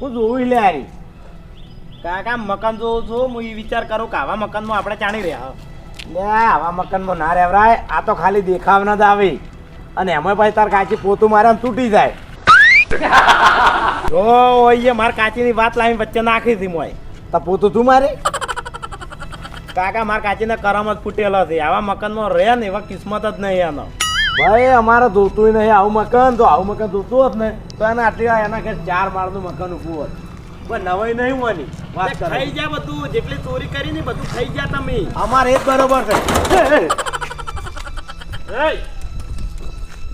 હું જોઉં લે હારી કાકા મકાન જોઉં છું હું એ વિચાર કરું કે આવા મકાનમાં આપણે ચાણી રહ્યા લે આવા મકાનમાં ના રહેવરાય આ તો ખાલી દેખાવના જ આવે અને એમાં પછી તાર કાચી પોતું મારે આમ તૂટી જાય. ઓ ઓય માર કાચીની વાત લાવીને વચ્ચે નાખી હતી મોય તો પોતું તું મારે? કાકા માર કાચીને કરમ જ ફૂટેલો છે. આવા મકાનમાં રહે ને એવા કિસ્મત જ નહીં એનો ભાઈ અમારે જોતું નહીં આવું મકાન તો આવું મકાન જોતું હોત ને તો એના આટલી એના ઘેર ચાર માળનું મકાન ઊભું હોત. પણ નવાઈ નહીં હોવાની વાત કરો. ખાઈ જા બધું જેટલી ચોરી કરી ને બધું ખાઈ જા તમે. અમારે એ જ બરોબર છે!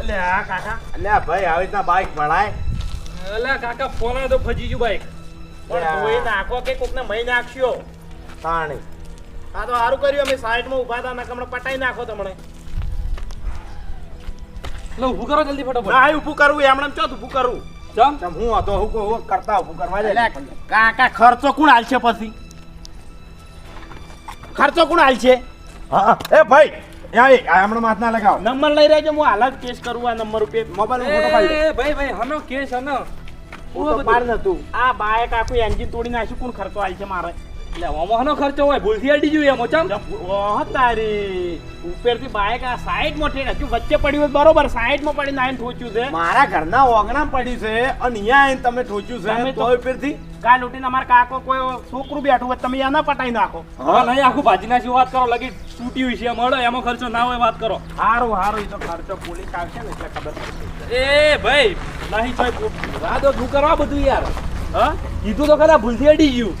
અલે આ કાકા. અલ્યા ભાઈ આવી રીતના બાઈક ભણાય. અલે કાકા ફોન તો ફજી ગયું બાઈક પણ. ધોઈ નાખો કે કોકને મહી નાખશો? તાણી. આ તો સારું કર્યું અમે સાઈડમાં ઊભા હતા નકર હમણાં પટાઈ નાખો તમને. લો ઊભું કરો જલ્દી ફટાફટ. ના ઊભું કરવું એમણે ચો ઊભું કરવું ચમ? ચમ હું હતો હું હું કરતા ઊભું કરવા જાય. કાકા ખર્ચો કોણ હાલશે પછી? ખર્ચો કોણ હાલશે? હા એ ભાઈ હમણાં માથ ના લગાવ. નંબર લઈ રહેજો હું હાલ જ કેસ કરું આ નંબર ઉપર. મોબાઈલ ફોટો પાડી એ ભાઈ ભાઈ હનો કેસ ને તું. આ બાઈક આખું એન્જિન તોડી નાખ્યું કોણ ખર્ચો હાલશે મારે? એટલે આમાં ખર્ચો હોય ભૂલથી અડી જોઈએ એમ ચમ. ઓહ તારી. ઉપરથી બાઇક આ સાઈડમાં ઠેક હજુ વચ્ચે પડ્યું હોય બરોબર સાઈડમાં પડીને આઈને ઠોચ્યું છે. મારા ઘરના ઓગણા પડ્યું છે અને અહીંયા આઈને તમે ઠોચ્યું છે તો- તો ઉપરથી? કાલ ઉઠીને અમારા કાકો કોઈ છોકરું બેઠું હોય તમે ના પટાઈ નાખો. હા. નહીં આખું ભાજીના શું વાત કરો લગી તૂટ્યું છે મળો એમાં ખર્ચો ના હોય વાત કરો. સારું સારું એ તો ખર્ચો પોલીસ આવશે ને એટલે ખબર પડશે. એ ભાઈ નહીં તો રાદો તો કરવા બધું યાર. હા? કીધું તો ખરા ભૂલથી અડી ગયું.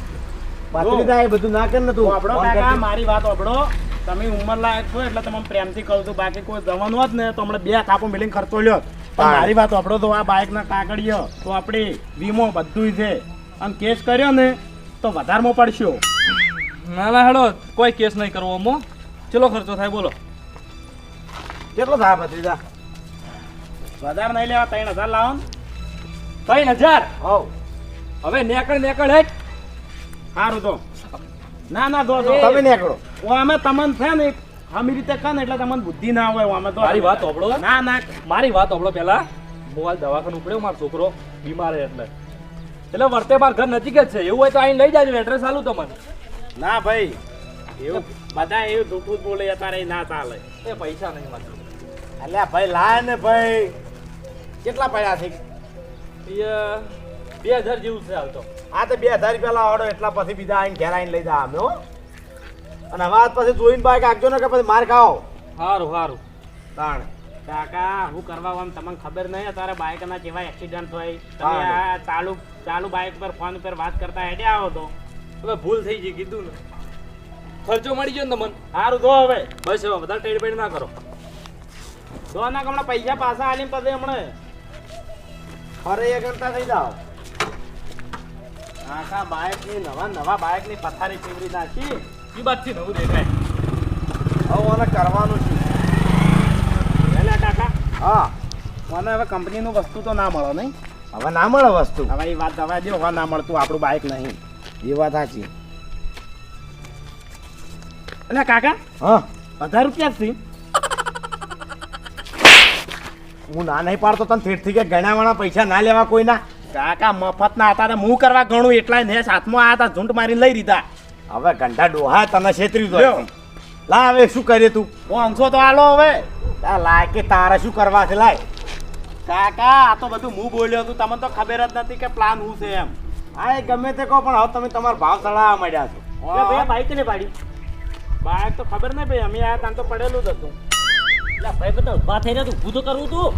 પાતળી એ બધું ના કર ને તું. આપણો કાકા મારી વાત આપણો તમે ઉંમર લાયક છો એટલે તમે પ્રેમથી કહું છું બાકી કોઈ જવાનું હોત ને તો હમણાં બે કાપો મિલિંગ ખર્ચો લ્યો. પણ મારી વાત આપણો તો આ બાઇકના કાગળિયો તો આપણે વીમો બધુંય છે. અને કેસ કર્યો ને તો વધારમાં પડશો. ના ના હેડો કોઈ કેસ નહીં કરવો મો ચલો ખર્ચો થાય બોલો. કેટલો થાય ભત્રીજા? વધારે નહીં લેવા ત્રણ હજાર લાવો ત્રણ હજાર? હોવ. હવે નેકળ નેકળ હેઠ. સારું તો. ના ના દો દો. તમે નીકળો. ઓ અમે તમને છે ને આમી રીતે કહે ને એટલે તમને બુદ્ધિ ના હોય અમે તો મારી વાત ઓબળો ના ના. મારી વાત ઓબળો પહેલા. મોબાઈલ દવાખાનું ઉપડ્યો મારો છોકરો બીમાર છે એટલે. એટલે વર્તે માર ઘર નજીક જ છે. એવું હોય તો આઈને લઈ જાજો એડ્રેસ આલું તમને. ના ભાઈ. એવું બધા એવું જૂઠું જ બોલે અત્યારે ના ચાલે. એ પૈસા નહીં મારે અલ્યા ભાઈ લાય ને ભાઈ. કેટલા પડ્યા છે? એ બે હજાર જેવું છે હાલ તો. આ તો બે હજાર રૂપિયા લાવડો એટલા પછી બીજા આઈને ઘેર આઈને લઈ જા અમે હો. અને હવે આજ પછી જોઈને બાઈક આપજો ને કે પછી માર ખાઓ. સારું સારું તાણ. કાકા હું કરવા આમ તમને ખબર નહીં અત્યારે બાઇક ના જેવા એક્સિડન્ટ હોય. તમે આ ચાલુ ચાલુ બાઇક પર ફોન પર વાત કરતા હેડે આવો તો. હવે ભૂલ થઈ ગઈ કીધું ને. ખર્ચો મળી ગયો ને તમને? સારું તો હવે. બસ હવે બધા ટેડ પેડ ના કરો. દો ના હમણાં પૈસા પાછા આલીને પછી હમણાં ફરે એ ઘંટા થઈ જાઓ. આખા બાઇકની નવા નવા બાઇકની પથારી ફેવરી નાખી. એ બાતથી નવું દેખાય. હવે મને કરવાનું છે. એટલે કાકા. હા. મને હવે કંપનીનું વસ્તુ તો ના મળે નહીં. હવે ના મળે વસ્તુ? હવે એ વાત દવા દો હવે ના મળતું આપણું બાઇક નહીં. એ વાત સાચી. એટલે કાકા. હા. હજાર રૂપિયા થી હું ના નહીં પાડતો તને ઠેઠથી કે ગણ્યા વણા પૈસા ના લેવા કોઈના? કાકા મફત ના હતા ને હું કરવા ઘણું એટલા ને હાથમાં આ હતા ઝૂંટ મારી લઈ લીધા. હવે ઘંટા ડોહા તને છેતરી દો લા હવે શું કરીએ તું? પાંચસો તો આલો હવે. લાય કે તારે શું કરવા છે લાય. કાકા આ તો બધું હું બોલ્યો હતું તમને તો ખબર જ નથી કે પ્લાન હું છે એમ. હા એ ગમે તે કહો પણ હવે તમે તમારો ભાવ ચડાવવા માંડ્યા છો. બાઈક ને પાડી. બાઈક તો ખબર નહીં ભાઈ અમે આ તાન તો પડેલું જ હતું. ભાઈ બધા ઊભા થઈને તું ઊભું તો કરવું તું.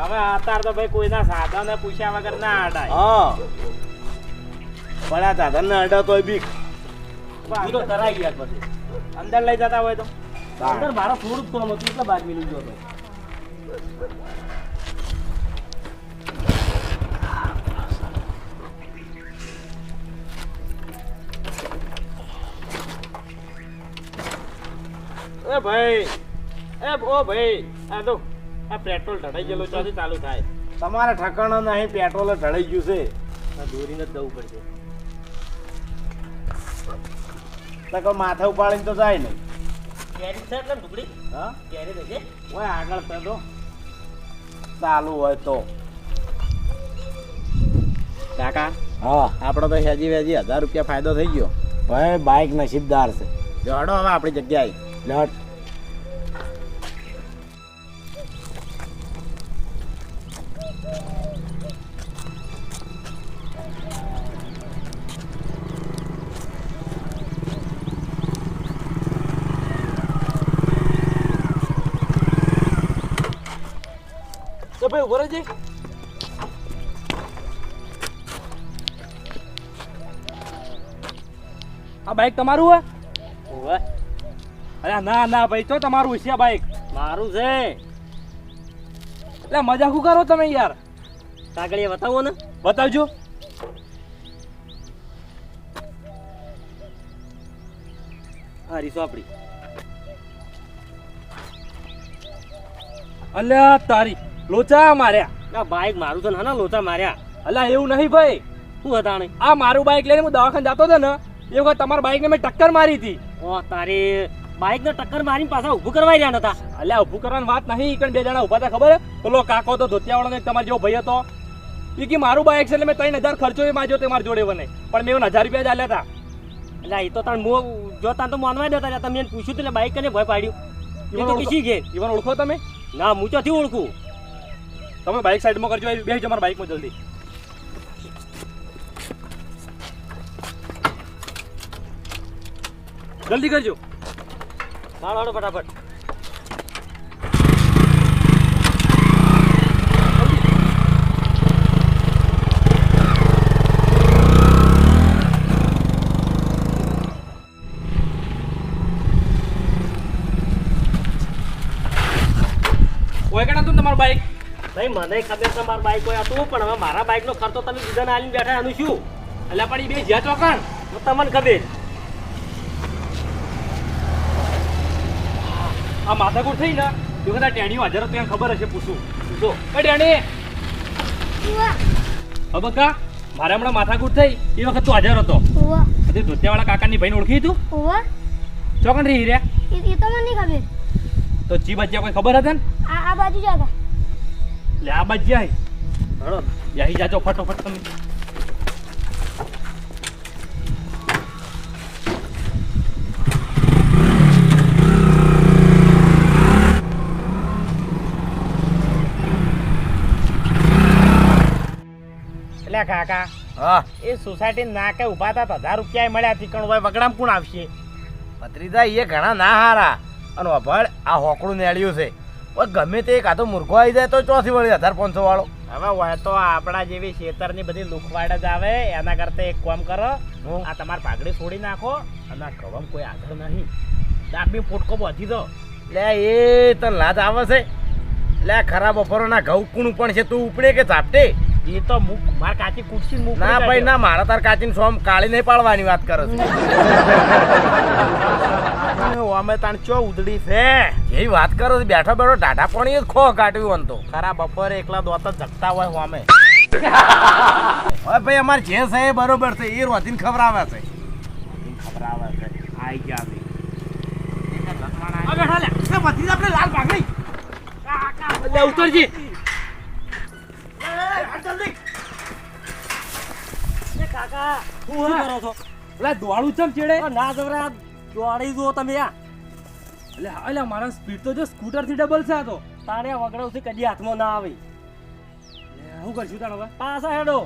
હવે અત્યારે તો ભાઈ કોઈના સાધને પૂછ્યા વગર ના અડાય. હા. પડ્યા સાધન ને અડા તોય બીક. ઊભું તરાઈ ગયા પછી. અંદર લઈ જતા હોય તો. અંદર મારો થોડું કોમ હતું એટલે બહાર મિલી ગયો હતો. એ ભાઈ એ ઓ ભાઈ આ તો આ પેટ્રોલ ઢળાઈ ગયેલું ચોથી ચાલુ થાય. તમારે ઠકાણો નહીં પેટ્રોલ ઢળાઈ ગયું છે. આ દોરીને જ જવું પડશે. તો માથે ઉપાડીને તો જાય નહીં. કેરી છે એટલે ઢુકડી હા? કેરી રહેશે ઓય આગળ પેલો ચાલુ હોય તો. કાકા? હા. આપણો તો હેજી વેજી હજાર રૂપિયા ફાયદો થઈ ગયો. ભાઈ બાઇક નસીબદાર છે. જડો હડો હવે આપણી જગ્યાએ. લટ ભાઈ ઊભો રહેજે. આ બાઈક તમારું હે? ઓવે અરે ના ના ભાઈ તો તમારું છે આ બાઈક મારું છે. એટલે મજાક કરો તમે યાર? કાગળિયા બતાવો ને. બતાવજો. આ રીસો આપણી અલ્યા તારી લોચા માર્યા. આ બાઈક મારું છે ને હા લોચા માર્યા. અલ્યા એવું નહીં ભાઈ. શું હતા આ મારું બાઈક લઈને હું દવાખાને જતો હતો ને એ વખત તમારા બાઈકને મેં ટક્કર મારી હતી. ઓ તારી બાઈક ને ટક્કર મારીને પાછા ઊભું કરવા રહ્યા નતા. અલ્યા ઊભું કરવાની વાત નહીં પણ બે જણા ઊભા હતા ખબર? પેલો કાકો તો ધોતિયાવાળો એક તમારો જેવો ભાઈ હતો. એ કે મારું બાઇક છે એટલે મેં ત્રણ હજાર ખર્ચો એ માર્યો તે મારા જોડે બને પણ મેં હજાર રૂપિયા જ આલ્યા હતા. એટલે એ તો તાર મો જો તાર તો માનવા દેતા હતા તમે એને પૂછ્યું એટલે બાઇક કને ભય પાડ્યું. એ તો ઓળખો- કીધી ઘેર ઈવન ઓળખો તમે? ના હું ચોથી ઓળખું. તમે બાઈક સાઈડમાં કરજો બે તમારા બાઇકમાં જલ્દી. જલ્દી કરજો. હાડો ફટાફટ. ઓય કણા તું તમારું બાઈક ભાઈ, મને ખબર છે બાઈક હોય હતું, પણ હવે મારા બાઈક નો ખર્ચો તમે બીજાને આલીને બેઠા એનું શું? એટલે પણ એ બે જ્યાં ચોકણ તમને ખબર. આ માથાકૂટ થઈ ને એ વખત આ ટેણીઓ હાજર હતો એને ખબર હશે પૂછું. પૂછો. એ ટેણી! અબકા મારે હમણાં માથાકૂટ થઈ. એ વખત તું હાજર હતો. હજી ધોતિયાવાળા કાકાની ભાઈને ઓળખી તું? ચોકન રહી રહ્યા એ તો મને ખબર. તો જી બજ્યા કોઈ ખબર હતા ને આ આ બાજુ જ હતા લે આ બાજ જાય હળો યહી જાજો ફટોફટ તમે. એટલે કાકા. હા. એ સોસાયટી ના કે ઊભા હતા હજાર રૂપિયા મળ્યા તીકણ હોય વગડામ કોણ આવશે? ભત્રીજા એ ઘણા ના હારા. અને અભળ આ હોકડું નેળ્યું છે. ઓય ગમે તે કાં તો મૂર્ખો આવી જાય તો ચોથી વળી હજાર પાંચસો વાળો. હવે હોય તો આપણા જેવી ખેતરની બધી લુખવાડ જ આવે. એના કરતા એક કામ કરો. હું? આ તમારી પાઘડી છોડી નાખો અને આ કવમ કોઈ આગળ નહીં. ડાબી ફોટકો વધી દો. લે એ તને લાજ આવે છે. લે ખરાબ બપોરોના ઘઉં કુણું પણ છે તું ઉપડે કે ઝાપટે? એ તો મુક માર કાચી કુર્સી મુક ના ભાઈ ના મારા તાર કાચીને સોમ કાળી નહીં પાડવાની વાત કરે છે અમે તાણ ચો ઉધડી છે એ વાત કરો છો બેઠો બેઠો ટાટા પાણી જ ખો કાઢ્યું આમ તો ખરા બપોરે એકલા દોત જ જગતા હોય અમે હવે ભાઈ અમારે જે છે એ બરોબર છે એ રોતીને ખબર આવે છે ખબર આવે છે આઈ ગયા ભાઈ બેઠા લે આપણે લાલ લે ઉતરજી કાકા શું કરો છો? લે દોડું ચમ ચેડે? ના જવરા દોડી જુઓ તમે આ. એટલે એટલે મારા સ્પીડ તો જો સ્કૂટરથી ડબલ છે આ તો. તારે વગડવથી કદી હાથમાં ના આવે. શું કરશું તાણ હવે? પાછા હેડો.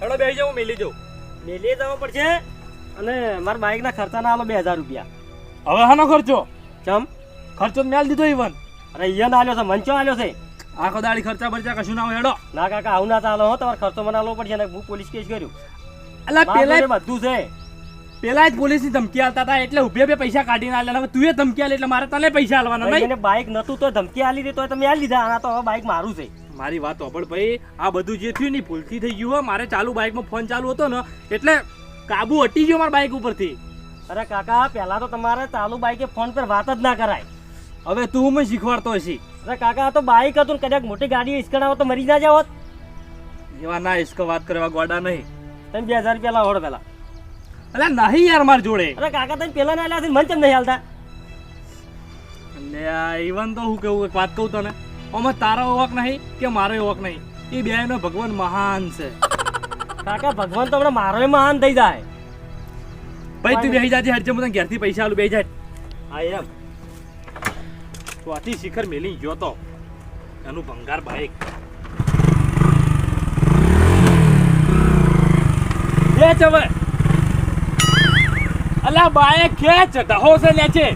હેડો બેસી જાઉં મેલી જાઉં. મેલે જવા પડશે અને મારા બાઈકના ખર્ચા ના આલો બે હજાર રૂપિયા. હવે હાનો ખર્ચો? ચમ? ખર્ચો મેલ દીધો ઈવન. અરે અહીંયા આલ્યો છે મંચો આલ્યો છે. આખો દાડી ખર્ચા બરચા કશું ના હોય હેડો. ના કાકા આવું ના ચાલો હો તમારે ખર્ચો મને આલવો પડશે ને હું પોલીસ કેસ કર્યું. એટલે પેલા બધું છે. પેલા જ પોલીસની ધમકી આલતા હતા એટલે ઉભે બે પૈસા કાઢીને આલ્યા હવે તું ધમકી આલી એટલે મારે તને પૈસા આલવાના નહીં એને બાઇક નતું તો ધમકી આલી હતી તો તમે આલી લીધા આના તો હવે બાઇક મારું છે. મારી વાત હોભળ ભાઈ આ બધું જે થયું ને ભૂલથી થઈ ગયું હો. મારે ચાલુ બાઇકમાં ફોન ચાલુ હતો ને એટલે કાબુ હટી ગયો મારા બાઇક ઉપરથી. અરે કાકા પહેલા તો તમારે ચાલુ બાઇકે ફોન પર વાત જ ના કરાય. હવે તું મને શીખવાડતો હશી. અરે કાકા આ તો બાઈક હતું ને કદાચ મોટી ગાડી હિસકડાવો તો મરી ના જાવત. એવા ના હિસકો વાત કરવા ગોડા નહીં. તમે બે હજાર રૂપિયા લાવડ પેલા. અરે નહીં યાર માર જોડે. અરે કાકા તમે પેલા ના લાવતી મને કેમ નહીં હાલતા ને ઇવન તો હું કેવું એક વાત કહું તને. આમાં તારો ઓળખ નહીં કે મારો ઓળખ નહીં? એ બે ભગવાન મહાન છે. કાકા ભગવાન તો હમણાં મારો મહાન થઈ જાય. ભાઈ તું બેસી જાજે હરજે મને ઘેરથી પૈસા આલું બેસી જાય હા એમ. ચોથી શિખર મેલી ગયો તો. એનું ભંગાર બાઈક ખેંચ હવે. અલા બાઈક ખેંચ ડહો છે લે છે